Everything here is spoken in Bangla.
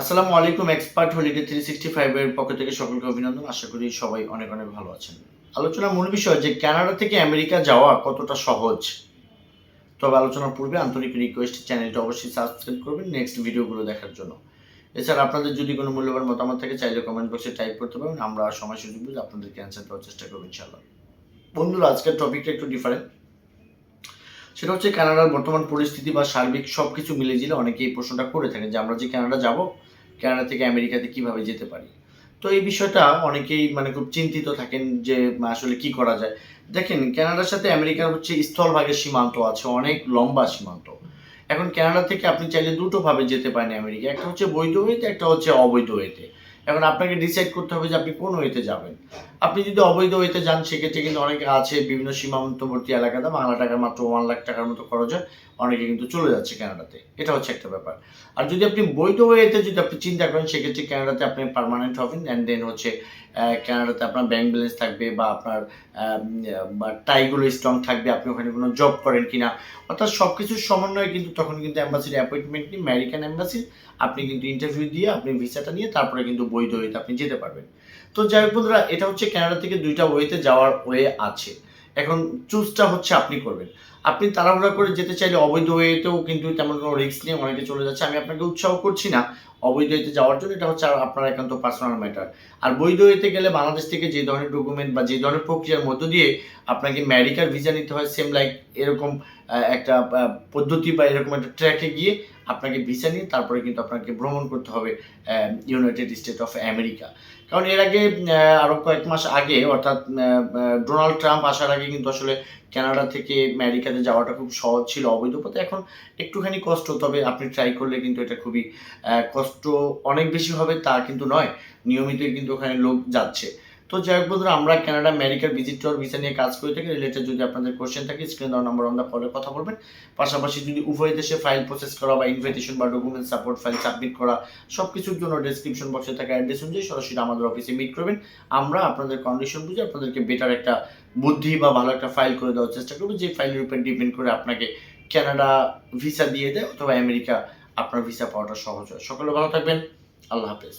আসসালামু আলাইকুম এক্সপার্ট হলিডে থ্রি সিক্সটি ফাইভের পক্ষ থেকে সকলকে অভিনন্দন। আশা করি সবাই অনেক অনেক ভালো আছেন। আলোচনার মূল বিষয় যে কানাডা থেকে আমেরিকা যাওয়া কতটা সহজ। তবে আলোচনার পূর্বে আন্তরিক রিকোয়েস্ট চ্যানেলটা অবশ্যই সাবস্ক্রাইব করবেন নেক্সট ভিডিওগুলো দেখার জন্য। এছাড়া আপনাদের যদি কোনো মূল্যবান মতামত থাকে, চাইলে কমেন্ট বক্সে টাইপ করতে পারেন। আমরা সময় সুযোগ বুঝে আপনাদেরকে অ্যান্সার দেওয়ার চেষ্টা করব ইনশাল্লাহ বন্ধুরা, আজকের টপিকটা একটু ডিফারেন্ট সেটা হচ্ছে কানাডার বর্তমান পরিস্থিতি বা সার্বিক সব কিছু মিলে জিলে অনেকে এই প্রশ্নটা করে থাকেন যে আমরা যে কানাডা যাব, কানাডা থেকে আমেরিকাতে কীভাবে যেতে পারি? তো এই বিষয়টা অনেকেই মানে খুব চিন্তিত থাকেন যে আসলে কি করা যায়। দেখেন, কানাডার সাথে আমেরিকার হচ্ছে স্থলভাগের সীমান্ত আছে, অনেক লম্বা সীমান্ত। এখন কানাডা থেকে আপনি চাইলে দুটো ভাবে যেতে পারেন আমেরিকা একটা হচ্ছে বৈধ ওয়েতে, একটা হচ্ছে অবৈধ ওয়েতে। এখন আপনাকে ডিসাইড করতে হবে যে আপনি কোন ওয়েতে যাবেন। আপনি যদি অবৈধ ওয়েতে যান সেক্ষেত্রে কিন্তু অনেকে আছে বিভিন্ন সীমান্তবর্তী এলাকাতে বাংলা টাকার মাত্র ওয়ান লাখ টাকার মতো খরচ হয়। অনেকে কিন্তু চলে যাচ্ছে কানাডাতে এটা হচ্ছে একটা ব্যাপার। আর যদি আপনি বৈধ ওয়েতে যদি আপনি চিন্তা করেন সেক্ষেত্রে কানাডাতে আপনি পার্মানেন্ট হবেন। অ্যান্ড দেন হচ্ছে আহ, কানাডাতে আপনার ব্যাংক ব্যালেন্স থাকবে বা আপনার টাইগুলো স্ট্রং থাকবে। আপনি ওখানে কোনো জব করেন কিনা। অর্থাৎ সব কিছুর সমন্বয়ে কিন্তু তখন কিন্তু অ্যাম্বাসির অ্যাপয়েন্টমেন্ট নিয়ে আমেরিকান অ্যাম্বাসির আপনি কিন্তু ইন্টারভিউ দিয়ে আপনি ভিসাটা নিয়ে তারপরে কিন্তু বৈধ ওয়েতে আপনি যেতে পারবেন। তো যাই হোক বন্ধুরা, এটা হচ্ছে ক্যানাডা থেকে দুইটা ওয়েতে যাওয়ার ওয়ে আছে। এখন চুজটা হচ্ছে আপনি করবেন। আপনি তাড়াহুড়া করে যেতে চাইলে অবৈধ ওয়েতেও কিন্তু তেমন কোনো রিস্ক নিয়ে অনেকে চলে যাচ্ছে। আমি আপনাকে উৎসাহ করছি না অবৈধ ওয়েতে যাওয়ার জন্য, এটা হচ্ছে আপনার একান্ত পার্সোনাল ম্যাটার আর বৈধ ওয়েতে গেলে বাংলাদেশ থেকে যে ধরনের ডকুমেন্ট বা যে ধরনের প্রক্রিয়ার মধ্য দিয়ে আপনাকে আমেরিকার ভিসা নিতে হয় সেম লাইক এরকম একটা পদ্ধতি বা এরকম একটা ট্র্যাকে গিয়ে আপনাকে ভিসা নিয়ে তারপরে কিন্তু আপনাকে ভ্রমণ করতে হবে ইউনাইটেড স্টেট অফ আমেরিকা কারণ এর আগে আরও কয়েক মাস আগে অর্থাৎ ডোনাল্ড ট্রাম্প আসার আগে কিন্তু আসলে কানাডা থেকে আমেরিকাতে যাওয়াটা খুব সহজ ছিল, অবৈধ পথে। এখন একটুখানি কষ্ট, তবে আপনি ট্রাই করলে কিন্তু এটা খুবই কষ্ট অনেক বেশি হবে তা কিন্তু নয়। নিয়মিতই কিন্তু ওখানে লোক যাচ্ছে। তো যাই হোক বন্ধুরা, আমরা কানাডা আমেরিকার ভিজিটর ভিসা নিয়ে কাজ করে থাকি। রিলেটেড যদি আপনাদের কোশ্চেন থাকে স্ক্রিন দেওয়ার নাম্বার দ্য কলে কথা বলবেন। পাশাপাশি যদি উভয় দেশে ফাইল প্রসেস করা বা ইনভিটেশন বা ডকুমেন্ট সাপোর্ট ফাইল সাবমিট করা সব কিছুর জন্য ডেসক্রিপশন বক্সে থাকা অ্যাড্রেস অনুযায়ী সরাসরি আমাদের অফিসে মিট করবেন। আমরা আপনাদের কন্ডিশন বুঝে আপনাদেরকে বেটার একটা বুদ্ধি বা ভালো একটা ফাইল করে দেওয়ার চেষ্টা করব। যে ফাইলের উপর ডিপেন্ড করে আপনাকে কানাডা ভিসা দিয়ে দেয় অথবা আমেরিকা আপনার ভিসা পাওয়াটা সহজ হয়। সকলে ভালো থাকবেন। আল্লাহ হাফেজ।